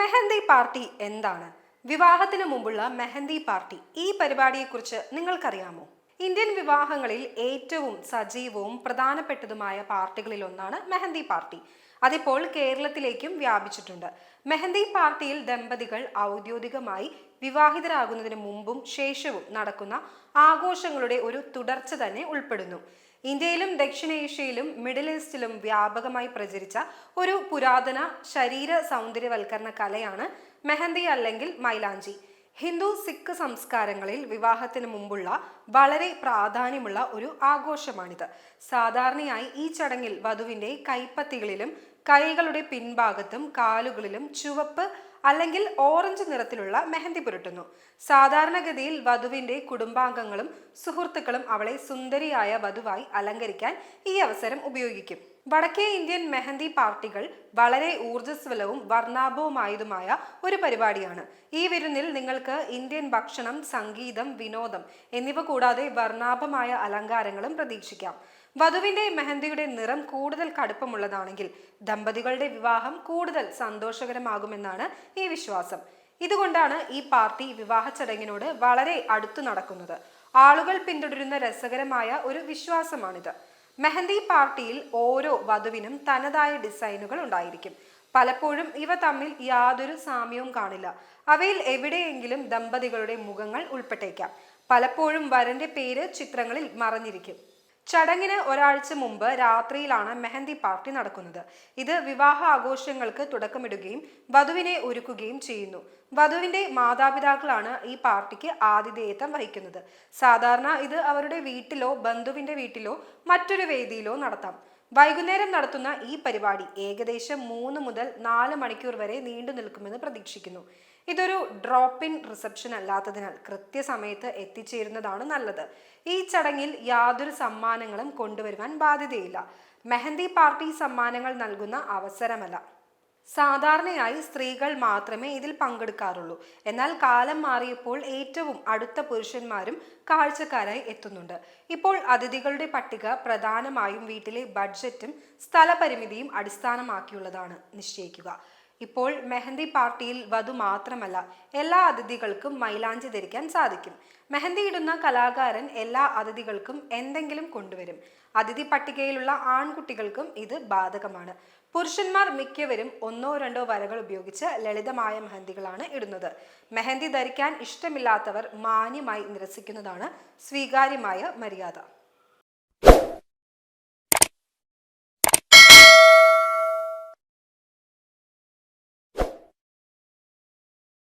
Mehndi party എന്താണ്? വിവാഹത്തിന് മുമ്പുള്ള മെഹന്തി പാർട്ടി ഈ പരിപാടിയെക്കുറിച്ച് നിങ്ങൾക്കറിയാമോ? ഇന്ത്യൻ വിവാഹങ്ങളിൽ ഏറ്റവും സജീവവും പ്രധാനപ്പെട്ടതുമായ പാർട്ടികളിൽ ഒന്നാണ് മെഹന്തി പാർട്ടി. അതിപ്പോൾ കേരളത്തിലേക്കും വ്യാപിച്ചിട്ടുണ്ട്. മെഹന്തി പാർട്ടിയിൽ ദമ്പതികൾ ഔദ്യോഗികമായി വിവാഹിതരാകുന്നതിന് മുമ്പും ശേഷവും നടക്കുന്ന ആഘോഷങ്ങളുടെ ഒരു തുടർച്ച തന്നെ ഉൾപ്പെടുന്നു. ഇന്ത്യയിലും ദക്ഷിണേഷ്യയിലും മിഡിൽ ഈസ്റ്റിലും വ്യാപകമായി പ്രചരിച്ച ഒരു പുരാതന ശരീര സൗന്ദര്യവൽക്കരണ കലയാണ് മെഹന്തി അല്ലെങ്കിൽ മൈലാഞ്ചി. ഹിന്ദു സിഖ് സംസ്കാരങ്ങളിൽ വിവാഹത്തിന് മുമ്പുള്ള വളരെ പ്രാധാന്യമുള്ള ഒരു ആഘോഷമാണിത്. സാധാരണയായി ഈ ചടങ്ങിൽ വധുവിന്റെ കൈപ്പത്തികളിലും കൈകളുടെ പിൻഭാഗത്തും കാലുകളിലും ചുവപ്പ് അല്ലെങ്കിൽ ഓറഞ്ച് നിറത്തിലുള്ള മെഹന്തി പുരട്ടുന്നു. സാധാരണഗതിയിൽ വധുവിന്റെ കുടുംബാംഗങ്ങളും സുഹൃത്തുക്കളും അവളെ സുന്ദരിയായ വധുവായി അലങ്കരിക്കാൻ ഈ അവസരം ഉപയോഗിക്കും. വടക്കേ ഇന്ത്യൻ മെഹന്തി പാർട്ടികൾ വളരെ ഊർജസ്വലവും വർണാഭവുമായതുമായ ഒരു പരിപാടിയാണ്. ഈ വിരുന്നിൽ നിങ്ങൾക്ക് ഇന്ത്യൻ ഭക്ഷണം സംഗീതം വിനോദം എന്നിവ കൂടാതെ വർണാഭമായ അലങ്കാരങ്ങളും പ്രതീക്ഷിക്കാം. വധുവിന്റെ മെഹന്തിയുടെ നിറം കൂടുതൽ കടുപ്പമുള്ളതാണെങ്കിൽ ദമ്പതികളുടെ വിവാഹം കൂടുതൽ സന്തോഷകരമാകുമെന്നാണ് ഈ വിശ്വാസം. ഇതുകൊണ്ടാണ് ഈ പാർട്ടി വിവാഹ ചടങ്ങിനോട് വളരെ അടുത്തു നടക്കുന്നത്. ആളുകൾ പിന്തുടരുന്ന രസകരമായ ഒരു വിശ്വാസമാണിത്. മെഹന്തി പാർട്ടിയിൽ ഓരോ വധുവിനും തനതായ ഡിസൈനുകൾ ഉണ്ടായിരിക്കും. പലപ്പോഴും ഇവ തമ്മിൽ യാതൊരു സാമ്യവും കാണില്ല. അവയിൽ എവിടെയെങ്കിലും ദമ്പതികളുടെ മുഖങ്ങൾ ഉൾപ്പെട്ടേക്കാം. പലപ്പോഴും വരന്റെ പേര് ചിത്രങ്ങളിൽ മറഞ്ഞിരിക്കും. ചടങ്ങിന് ഒരാഴ്ച മുമ്പ് രാത്രിയിലാണ് മെഹന്തി പാർട്ടി നടക്കുന്നത്. ഇത് വിവാഹ ആഘോഷങ്ങൾക്ക് തുടക്കമിടുകയും വധുവിനെ ഒരുക്കുകയും ചെയ്യുന്നു. വധുവിന്റെ മാതാപിതാക്കളാണ് ഈ പാർട്ടിക്ക് ആതിഥേയത്വം വഹിക്കുന്നത്. സാധാരണ ഇത് അവരുടെ വീട്ടിലോ ബന്ധുവിന്റെ വീട്ടിലോ മറ്റൊരു വേദിയിലോ നടത്താം. വൈകുന്നേരം നടത്തുന്ന ഈ പരിപാടി ഏകദേശം മൂന്ന് മുതൽ നാല് മണിക്കൂർ വരെ നീണ്ടു നിൽക്കുമെന്ന് പ്രതീക്ഷിക്കുന്നു. ഇതൊരു ഡ്രോപ്പ് ഇൻ റിസപ്ഷൻ അല്ലാത്തതിനാൽ കൃത്യസമയത്ത് എത്തിച്ചേരുന്നതാണ് നല്ലത്. ഈ ചടങ്ങിൽ യാതൊരു സമ്മാനങ്ങളും കൊണ്ടുവരുവാൻ ബാധ്യതയില്ല. മെഹന്തി പാർട്ടി സമ്മാനങ്ങൾ നൽകുന്ന അവസരമല്ല. സാധാരണയായി സ്ത്രീകൾ മാത്രമേ ഇതിൽ പങ്കെടുക്കാറുള്ളൂ. എന്നാൽ കാലം മാറിയപ്പോൾ ഏറ്റവും അടുത്ത പുരുഷന്മാരും കാഴ്ചക്കാരായി എത്തുന്നുണ്ട്. ഇപ്പോൾ അതിഥികളുടെ പട്ടിക പ്രധാനമായും വീട്ടിലെ ബഡ്ജറ്റും സ്ഥലപരിമിതിയും അടിസ്ഥാനമാക്കിയുള്ളതാണ്. നിശ്ചയിക്കുക. ഇപ്പോൾ മെഹന്തി പാർട്ടിയിൽ വധു മാത്രമല്ല എല്ലാ അതിഥികൾക്കും മൈലാഞ്ചി ധരിക്കാൻ സാധിക്കും. മെഹന്തി ഇടുന്ന കലാകാരൻ എല്ലാ അതിഥികൾക്കും എന്തെങ്കിലും കൊണ്ടുവരും. അതിഥി പട്ടികയിലുള്ള ആൺകുട്ടികൾക്കും ഇത് ബാധകമാണ്. പുരുഷന്മാർ മിക്കവരും ഒന്നോ രണ്ടോ വരകൾ ഉപയോഗിച്ച് ലളിതമായ മെഹന്തികളാണ് ഇടുന്നത്. മെഹന്തി ധരിക്കാൻ ഇഷ്ടമില്ലാത്തവർ മാന്യമായി നിരസിക്കുന്നതാണ് സ്വീകാര്യമായ മര്യാദ.